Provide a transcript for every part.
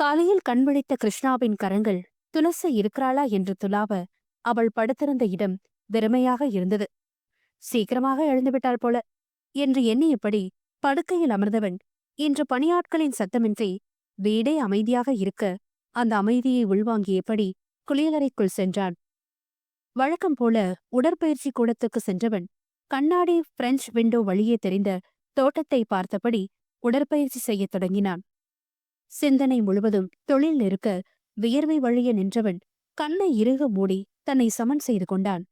காலையில் கண்விழித்த கிருஷ்ணாவின் கரங்கள் துளச இருக்கிறாளா? என்று துலாவ அவள் படுத்திருந்த இடம் வெறுமையாக இருந்தது. சீக்கிரமாக எழுந்துவிட்டாள் போல என்று எண்ணியபடி படுக்கையில் அமர்ந்தவன் இன்று பணியாட்களின் சத்தமின்றி வீடே அமைதியாக இருக்க அந்த அமைதியை உள்வாங்கியபடி குளியலறைக்குள் சென்றான். வழக்கம் போல உடற்பயிற்சி கூடத்துக்கு சென்றவன் கண்ணாடி பிரெஞ்ச் விண்டோ வழியே தெரிந்த தோட்டத்தை பார்த்தபடி உடற்பயிற்சி செய்யத் தொடங்கினான். சிந்தனை முழுவதும் தொழில் இருக்க வியர்வை வழிய நின்றவன் கண்ணை இறுக மூடி தன்னை சமன் செய்து கொண்டான்.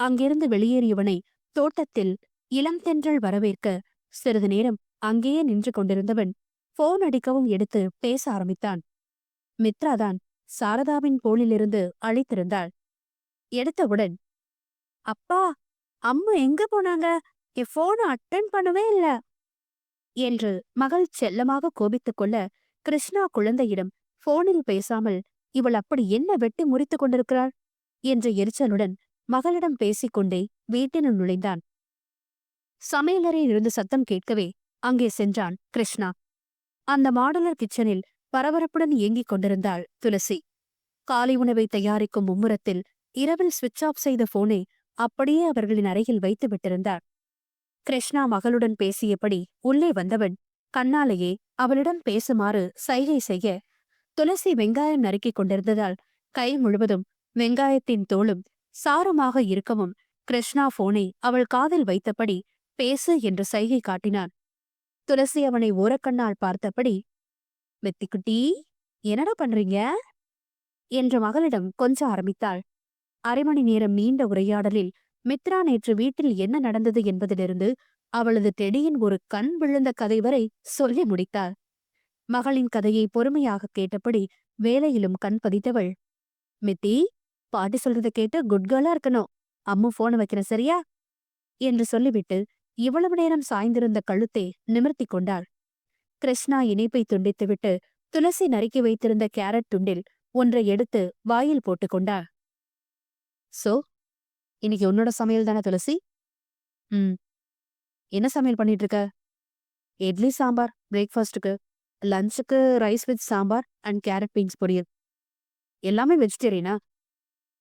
அங்கிருந்து வெளியேறியவனை தோட்டத்தில் இளம் தென்றல் வரவேற்க சிறிது நேரம் அங்கேயே நின்று கொண்டிருந்தவன் போன் அடிக்கவும் எடுத்து பேச ஆரம்பித்தான். மித்ராதான் சாரதாவின் போனிலிருந்து அழைத்திருந்தாள். எடுத்தவுடன் அப்பா அம்மா எங்க போனாங்க? என் போனை அட்டன் பண்ணவே இல்ல என்று மகள் செல்லமாக கோபித்துக் கொள்ள கிருஷ்ணா குழந்தையிடம் போனில் பேசாமல் இவள் அப்படி என்ன வெட்டி முறித்துக் கொண்டிருக்கிறாள்? என்ற எரிச்சலுடன் மகளிடம் பேசிக்கொண்டே வீட்டினுள் நுழைந்தான். சமையலறையில் இருந்து சத்தம் கேட்கவே அங்கே சென்றான் கிருஷ்ணா. அந்த மாடுலர் கிச்சனில் பரபரப்புடன் இயங்கிக் கொண்டிருந்தாள் துளசி. காலை உணவை தயாரிக்கும் மும்முரத்தில் இரவில் சுவிட்ச் ஆஃப் செய்த போனை அப்படியே அவர்களின் அறையில் வைத்து விட்டிருந்தார் கிருஷ்ணா மகளுடன் பேசியபடி உள்ளே வந்தவன் கண்ணாலேயே அவளிடம் பேசுமாறு சைகை செய்ய துளசி வெங்காயம் நறுக்கிக் கொண்டிருந்ததால் கை முழுவதும் வெங்காயத்தின் தோளும் சாரமாக இருக்கவும் கிருஷ்ணா போனை அவள் காதில் வைத்தபடி பேசு என்று சைகை காட்டினான். துளசி அவனை ஓரக்கண்ணால் பார்த்தபடி வெத்திக்குட்டி என்னடா பண்றீங்க என்ற மகளிடம் கொஞ்ச ஆரம்பித்தாள். அரை மணி நேரம் நீண்ட உரையாடலில் மித்ரா நேற்று வீட்டில் என்ன நடந்தது என்பதிலிருந்து அவளது டெடியின் ஒரு கண் விழுந்த கதை வரை சொல்லி முடித்தாள். மகளின் கதையை பொறுமையாக கேட்டபடி வேலையிலும் கண் பதித்தவள் மித்தி பாட்டி சொல்றதை கேட்டு குட் கேர்லா இருக்கணும். அம்மு போன வைக்கிறேன் சரியா? என்று சொல்லிவிட்டு இவ்வளவு நேரம் சாய்ந்திருந்த கழுத்தை நிமிர்த்திக் கொண்டாள். கிருஷ்ணா இணைப்பை துண்டித்துவிட்டு துளசி நறுக்கி வைத்திருந்த கேரட் துண்டில் ஒன்றை எடுத்து வாயில் போட்டுக்கொண்டாள் சோ இன்னைக்கு உன்னோட சமையல் தானே துளசி? ம். என்ன சமையல் பண்ணிட்டு இருக்க இட்லி சாம்பார் பிரேக்ஃபாஸ்ட்டுக்கு லஞ்சுக்கு rice with sambar and carrot beans பொரியல். எல்லாமே வெஜிடேரியனா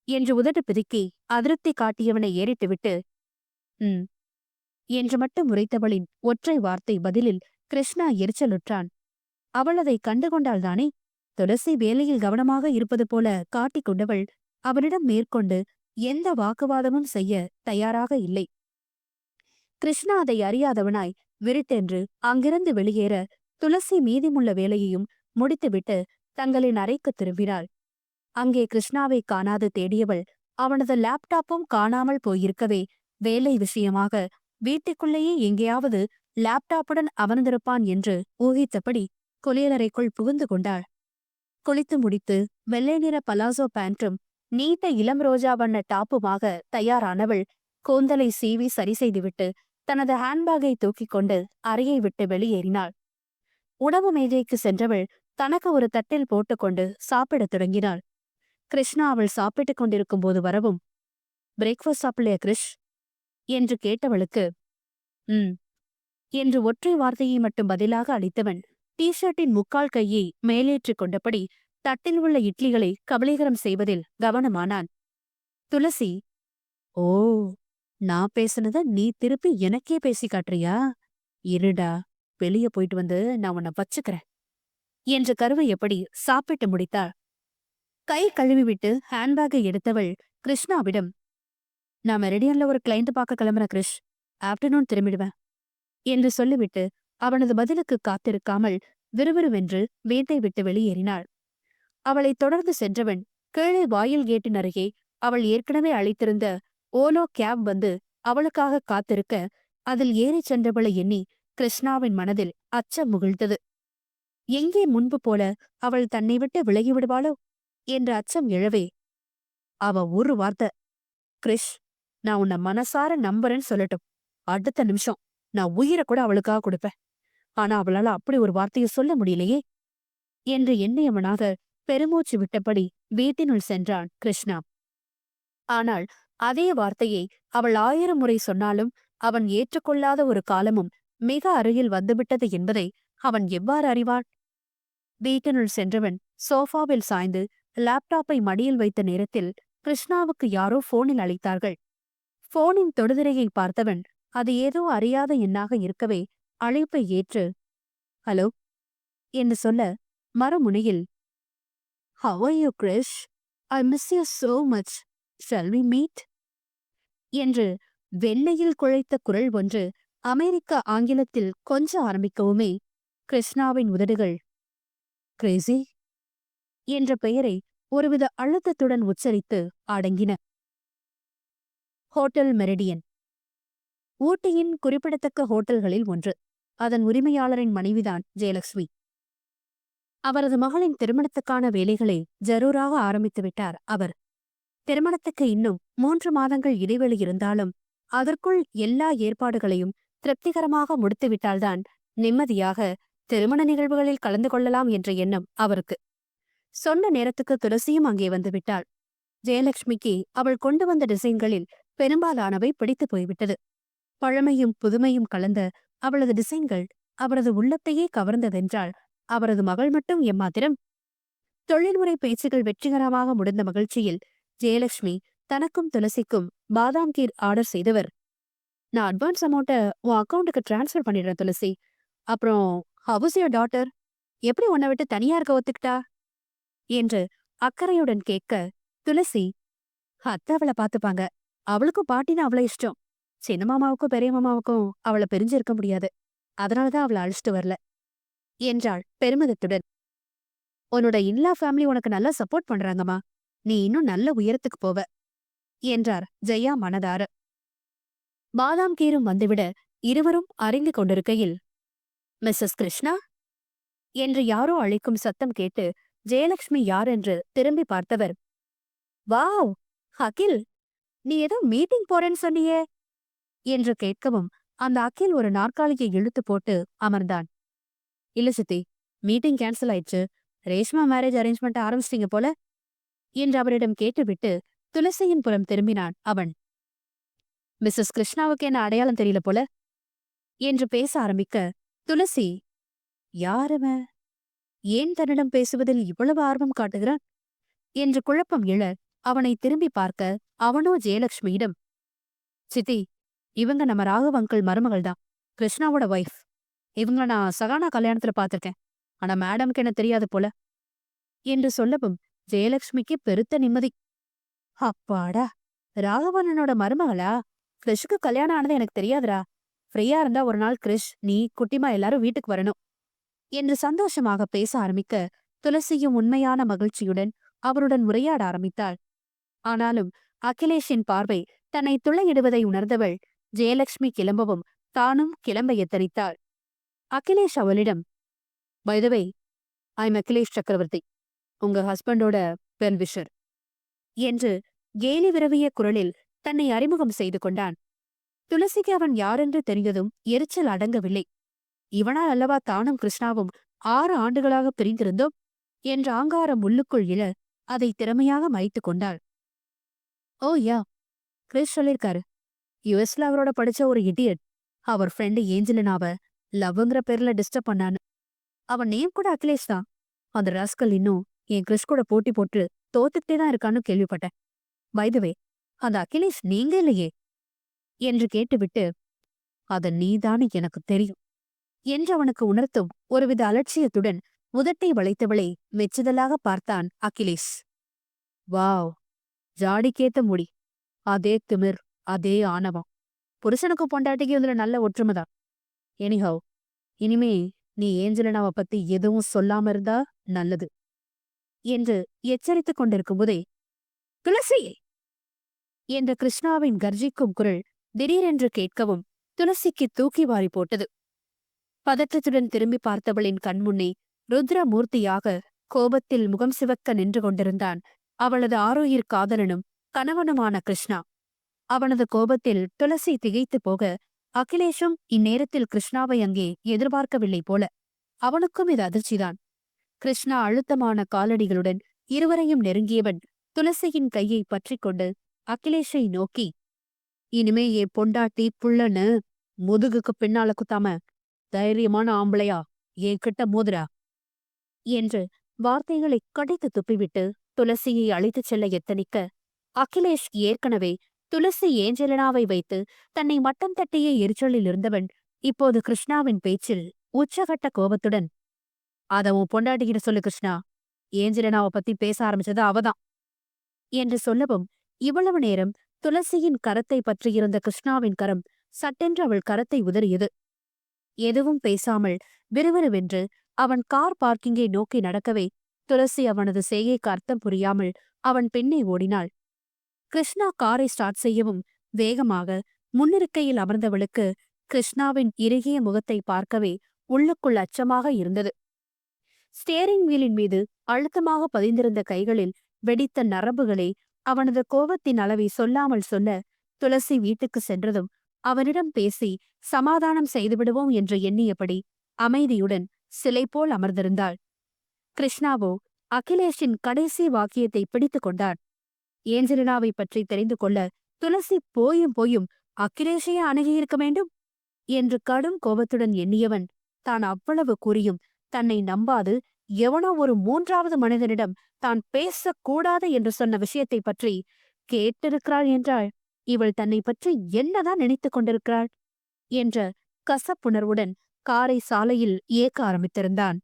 என்று உதட்டு பிதுக்கி அதிருப்தி காட்டியவனை ஏறிட்டு விட்டு ம். என்று மட்டும் உரைத்தவளின் ஒற்றை வார்த்தை பதிலில் கிருஷ்ணா எரிச்சலுற்றான். அவள் அதை கண்டுகொண்டாள்தானே துளசி வேலையில் கவனமாக இருப்பது போல காட்டிக் கொண்டவள் அவனிடம் மேற்கொண்டு எந்த வாக்குவாதமும் செய்ய தயாராக இல்லை. கிருஷ்ணா அதை அறியாதவனாய் விருட்டென்று அங்கிருந்து வெளியேற துளசி மீதிமுள்ள வேலையையும் முடித்துவிட்டு தங்களின் அறைக்கு திரும்பினாள். அங்கே கிருஷ்ணாவை காணாது தேடியவள் அவனது லேப்டாப்பும் காணாமல் போயிருக்கவே வேலை விஷயமாக வீட்டுக்குள்ளேயே எங்கேயாவது லேப்டாப்புடன் அமர்ந்திருப்பான் என்று ஊகித்தபடி குளியலறைக்குள் புகுந்து கொண்டாள். குளித்து முடித்து வெள்ளை நிற பலாசோ பேண்டும் நீட்ட இளம் ரோஜா வண்ண டாப்புமாக தயாரானவள் கூந்தலை சீவி சரி செய்துவிட்டு தனது ஹேண்ட்பேக்கை தூக்கிக் கொண்டு அறையை விட்டு வெளியேறினாள். உணவு மேஜைக்கு சென்றவள் தனக்கு ஒரு தட்டில் போட்டுக்கொண்டு சாப்பிடத் தொடங்கினாள். கிருஷ்ணா அவள் சாப்பிட்டுக் கொண்டிருக்கும் போது வரவும் பிரேக்ஃபாஸ்ட் சாப்பிடலையா கிருஷ்? என்று கேட்டவளுக்கு ம் என்று ஒற்றை வார்த்தையை மட்டும் பதிலாக அளித்தவன் டிஷர்ட்டின் முக்கால் கையை மேலேற்றிக் கொண்டபடி தட்டில் உள்ள இட்லிகளை கபலீகரம் செய்வதில் கவனமானான். துளசி ஓ நான் பேசுனத நீ திருப்பி எனக்கே பேசி காட்டுறியா? இருடா வெளிய போயிட்டு வந்து நான் உன்னை வச்சுக்கிறேன். என்ற கருவை எப்படி சாப்பிட்டு முடித்தாள் கை கழுவிவிட்டு ஹேண்ட்பேக்கை எடுத்தவள் கிருஷ்ணாவிடம் நான் மெரிடியன்ல ஒரு கிளைண்ட் பார்க்க கிளம்புற கிருஷ். ஆப்டர்நூன் திரும்பிடுவேன் என்று சொல்லிவிட்டு அவனது பதிலுக்கு காத்திருக்காமல் விறுவிறுவென்று வீட்டை விட்டு வெளியேறினாள். அவளைத் தொடர்ந்து சென்றவன் கீழே வாயில் கேட்டின் அருகே அவள் ஏற்கனவே அழைத்திருந்த ஓலோ கேப் வந்து அவளுக்காக காத்திருக்க அதில் ஏறிச் சென்றவளை எண்ணி கிருஷ்ணாவின் மனதில் அச்சம் முகிழ்த்தது எங்கே முன்பு போல அவள் தன்னை விட்டு விலகி விடுவாளோ? என்ற அச்சம் எழவே அவ ஒரு வார்த்தை கிறிஷ் நான் உன்னை மனசார நம்புறேன்னு சொல்லட்டும். அடுத்த நிமிஷம் நான் உயிரை கூட அவளுக்காக கொடுப்பேன். ஆனா அவளால அப்படி ஒரு வார்த்தையை சொல்ல முடியலையே? என்று எண்ணியவனாக பெருமூச்சு விட்டபடி வீட்டினுள் சென்றான் கிருஷ்ணா. ஆனால் அதே வார்த்தையை அவள் ஆயிரம் முறை சொன்னாலும் அவன் ஏற்றுக்கொள்ளாத ஒரு காலமும் மிக அருகில் வந்துவிட்டது என்பதை அவன் எவ்வாறு அறிவான்? வீட்டினுள் சென்றவன் சோஃபாவில் சாய்ந்து லேப்டாப்பை மடியில் வைத்த நேரத்தில் கிருஷ்ணாவுக்கு யாரோ போனில் அழைத்தார்கள். போனின் தொடுதிரையை பார்த்தவன் அது ஏதோ அறியாத எண்ணாக இருக்கவே அழைப்பை ஏற்று ஹலோ என்று சொல்ல மறுமுனையில் how you Krish I miss you so much shall we meet என்று வெள்ளையில் குழைத்த குரல் ஒன்று அமெரிக்க ஆங்கிலத்தில் கொஞ்ச ஆரம்பிக்கவுமே கிருஷ்ணாவின் உதடுகள் கிரேசி என்ற பெயரை ஒருவித அழுத்தத்துடன் உச்சரித்து அடங்கின. Hotel meridian. ஊட்டியின் குறிப்பிடத்தக்க ஹோட்டல்களில் ஒன்று. அதன் உரிமையாளரின் மனைவிதான் ஜெயலட்சுமி அவரது மகளின் திருமணத்துக்கான வேலைகளை ஜரூராக ஆரம்பித்து விட்டார் அவர். திருமணத்துக்கு இன்னும் மூன்று மாதங்கள் இடைவெளி இருந்தாலும் அதற்குள் எல்லா ஏற்பாடுகளையும் திருப்திகரமாக முடித்துவிட்டால்தான் நிம்மதியாக திருமண நிகழ்வுகளில் கலந்து கொள்ளலாம் என்ற எண்ணம் அவருக்கு. சொன்ன நேரத்துக்கு துளசியும் அங்கே வந்து விட்டாள். ஜெயலட்சுமிக்கு அவள் கொண்டு வந்த டிசைன்களில் பெரும்பாலானவை பிடித்து போய்விட்டது. பழமையும் புதுமையும் கலந்த அவளது டிசைன்கள் அவரது உள்ளத்தையே கவர்ந்ததென்றால் அவரது மகள் மட்டும் எம்மாத்திரம்? தொழில்முறை பேச்சுகள் வெற்றிகரமாக முடிந்த மகிழ்ச்சியில் ஜெயலட்சுமி தனக்கும் துளசிக்கும் பாதாம் கீர் ஆர்டர் செய்தவர். நான் அட்வான்ஸ் அமௌண்ட்டை உன் அக்கௌண்ட்டுக்கு டிரான்ஸ்ஃபர் பண்ணிடுறேன் துளசி. அப்புறம் ஹவுஸ் யோர் டாட்டர் எப்படி உன்னை விட்டு தனியா இருக்க ஒத்துக்கிட்டா? என்று அக்கறையுடன் கேட்க துளசி அத்தை அவளை பார்த்துப்பாங்க. அவளுக்கும் பாட்டினா அவ்வளோ இஷ்டம். சின்ன மாமாவுக்கும் பெரிய மாமாவுக்கும் அவளை பிரிஞ்சிருக்க முடியாது. அதனாலதான் அவளை அழிச்சிட்டு வரல. என்றாள் பெருமிதத்துடன். உன்னோட இன்லா ஃபேமிலி உனக்கு நல்லா சப்போர்ட் பண்றாங்கம்மா. நீ இன்னும் நல்ல உயரத்துக்கு போவ என்றார் ஜெயா மனதார. பாதாம் கீரும் வந்துவிட இருவரும் அறிந்து கொண்டிருக்கையில் மிஸ்ஸஸ் கிருஷ்ணா? என்று யாரோ அழைக்கும் சத்தம் கேட்டு ஜெயலட்சுமி யார்? என்று திரும்பி பார்த்தவர் வாவ் அகில் நீ ஏதோ மீட்டிங் போறேன்னு சொன்னியே என்று கேட்கவும் அந்த அகில் ஒரு நாற்காலியை இழுத்து போட்டு அமர்ந்தான். இல்ல சித்தி மீட்டிங் கேன்சல் ஆயிடுச்சு. ரேஷ்மா மேரேஜ் அரேஞ்ச்மெண்ட் ஆரம்பிச்சிட்டீங்க போல என்று அவரிடம் கேட்டுவிட்டு துளசியின் புறம் திரும்பினான் அவன். மிஸ்ஸஸ் கிருஷ்ணாவுக்கு என்ன அடையாளம் தெரியல போல? என்று பேச ஆரம்பிக்க துளசி யாரவன் ஏன் தன்னிடம் பேசுவதில் இவ்வளவு ஆர்வம் காட்டுகிறான்? என்று குழப்பம் இழ அவனை திரும்பி பார்க்க அவனோ ஜெயலட்சுமியிடம் சித்தி இவங்க நம்ம ராகவ் அங்கிள் மருமகள் தான் கிருஷ்ணாவோட ஒய்ஃப் இவங்கள நான் சகானா கல்யாணத்துல பார்த்திருக்கேன். ஆனா மேடம்க்கு என்ன தெரியாது போல? என்று சொல்லவும் ஜெயலட்சுமிக்கு பெருத்த நிம்மதி. அப்பாடா ராகவனனோட மருமகளா? கிறிஷுக்கு கல்யாணம் ஆனது எனக்கு தெரியாதுடா. ஃப்ரீயா இருந்தா ஒரு நாள் கிறிஷ் நீ குட்டிமா எல்லாரும் வீட்டுக்கு வரணும். என்று சந்தோஷமாக பேச ஆரம்பிக்க துளசியும் உண்மையான மகிழ்ச்சியுடன் அவருடன் உரையாட ஆரம்பித்தாள். ஆனாலும் அகிலேஷின் பார்வை தன்னை துளையிடுவதை உணர்ந்தவள் ஜெயலட்சுமி கிளம்பவும் தானும் கிளம்ப எத்தரித்தாள். அகிலேஷ் அவளிடம் பைதவை ஐம் அகிலேஷ் சக்கரவர்த்தி உங்க ஹஸ்பண்டோட வெல்விஷர் என்று கேலி விரவிய குரலில் தன்னை அறிமுகம் செய்து கொண்டான். துளசிக்கு அவன் யாரென்று தெரிந்ததும் எரிச்சல் அடங்கவில்லை. இவனால் அல்லவா தானும் கிருஷ்ணாவும் ஆறு ஆண்டுகளாக பிரிந்திருந்தோம்? என்ற ஆங்காரம் உள்ளுக்குள் இழ அதை திறமையாக மறைத்துக் கொண்டாள். ஓ யா. கிறிஸ் சொல்லியிருக்காரு யுஎஸ்ல அவரோட படிச்ச ஒரு இடியட். அவர் ஃப்ரெண்டு ஏஞ்சலினாவ லவ்ங்கிற பேர்ல டிஸ்டர்ப் பண்ணான்னு. அவன் நேம் கூட அகிலேஷ் தான். அந்த ராஸ்கல் இன்னும் என் கிறிஸ் கூட போட்டி போட்டு தோத்துக்கிட்டே தான் இருக்கான்னு கேள்விப்பட்டேன். வைதவே அந்த அகிலேஷ் நீங்க இல்லையே? என்று கேட்டுவிட்டு அது நீதானு எனக்கு தெரியும் என்று அவனுக்கு உணர்த்தும் ஒருவித அலட்சியத்துடன் முதட்டை வளைத்தவளை மெச்சுதலாக பார்த்தான் அகிலேஷ். வாவ் ஜாடிக்கேத்த முடி. அதே திமிர் அதே ஆணவம். புருஷனுக்கு பொண்டாட்டிக்கு இதுல நல்ல ஒற்றுமைதான் எனிஹவ் இனிமே நீ ஏஞ்சலனாவை பத்தி எதுவும் சொல்லாம இருந்தா நல்லது. என்று எச்சரித்துக் கொண்டிருக்கும்போதே துளசி என்ற கிருஷ்ணாவின் கர்ஜிக்கும் குரல் திடீரென்று கேட்கவும் துளசிக்கு தூக்கி வாரி போட்டது. பதற்றத்துடன் திரும்பி பார்த்தவளின் கண்முன்னே ருத்ரமூர்த்தியாக கோபத்தில் முகம் சிவக்க நின்று கொண்டிருந்தான் அவளது ஆரோயிர் காதலனும் கணவனுமான கிருஷ்ணா. அவனது கோபத்தில் துளசி திகைத்து போக அகிலேஷும் இந்நேரத்தில் கிருஷ்ணாவை அங்கே எதிர்பார்க்கவில்லை போல. அவனுக்கும் இது அதிர்ச்சிதான். கிருஷ்ணா அழுத்தமான காலடிகளுடன் இருவரையும் நெருங்கியவன் துளசியின் கையை பற்றிக்கொண்டு அகிலேஷை நோக்கி இனிமே ஏ பொண்டாட்டி புள்ளன்னு முதுகுக்கு பின்னால குத்தாம தைரியமான ஆம்பளையா? என்கிட்ட மோதுரா என்று வார்த்தைகளை கடித்து துப்பிவிட்டு துளசியை அழைத்துச் செல்ல எத்தனிக்க அகிலேஷ் ஏற்கனவே துளசி ஏஞ்சலினாவை வைத்து தன்னை மட்டம் தட்டிய எரிச்சலில் இருந்தவன் இப்போது கிருஷ்ணாவின் பேச்சில் உச்சகட்ட கோபத்துடன் அத உன் பொண்டாட்டிகிட்ட சொல்லு கிருஷ்ணா. ஏஞ்சலினாவை பத்தி பேச ஆரம்பிச்சது அவதான் என்று சொல்லவும் இவ்வளவு நேரம் துளசியின் கரத்தை பற்றியிருந்த கிருஷ்ணாவின் கரம் சட்டென்று அவள் கரத்தை உதறியது. எதுவும் பேசாமல் விறுவிறுவென்று அவன் கார் பார்க்கிங்கை நோக்கி நடக்கவே துளசி அவனது செய்கைக்கு அர்த்தம் புரியாமல் அவன் பின்னே ஓடினாள். கிருஷ்ணா காரை ஸ்டார்ட் செய்யவும் வேகமாக முன்னிருக்கையில் அமர்ந்தவளுக்கு கிருஷ்ணாவின் இறுகிய முகத்தை பார்க்கவே உள்ளுக்குள் அச்சமாக இருந்தது. ஸ்டேரிங் வீலின் மீது அழுத்தமாக பதிந்திருந்த கைகளில் வெடித்த நரம்புகளே அவனது கோபத்தின் அளவை சொல்லாமல் சொல்ல துளசி வீட்டுக்கு சென்றதும் அவனிடம் பேசி சமாதானம் செய்துவிடுவோம் என்று எண்ணியபடி அமைதியுடன் சிலை போல் அமர்ந்திருந்தாள். கிருஷ்ணாவோ அகிலேஷின் கடைசி வாக்கியத்தை பிடித்துக் கொண்டான். ஏஞ்சலினாவை பற்றி தெரிந்து கொள்ள துளசி போயும் போயும் அகிலேஷையே அணுகியிருக்க வேண்டும் என்று கடும் கோபத்துடன் எண்ணியவன் தான் அவ்வளவு கூறியும் தன்னை நம்பாது எவனோ ஒரு மூன்றாவது மனிதனிடம் தான் பேசக்கூடாது என்று சொன்ன விஷயத்தை பற்றி கேட்டிருக்கிறாள் என்றாள். இவள் தன்னை பற்றி என்னதான் நினைத்துக் கொண்டிருக்கிறாள்? என்ற கசப்புணர்வுடன் காரை சாலையில் இயக்க ஆரம்பித்திருந்தான்.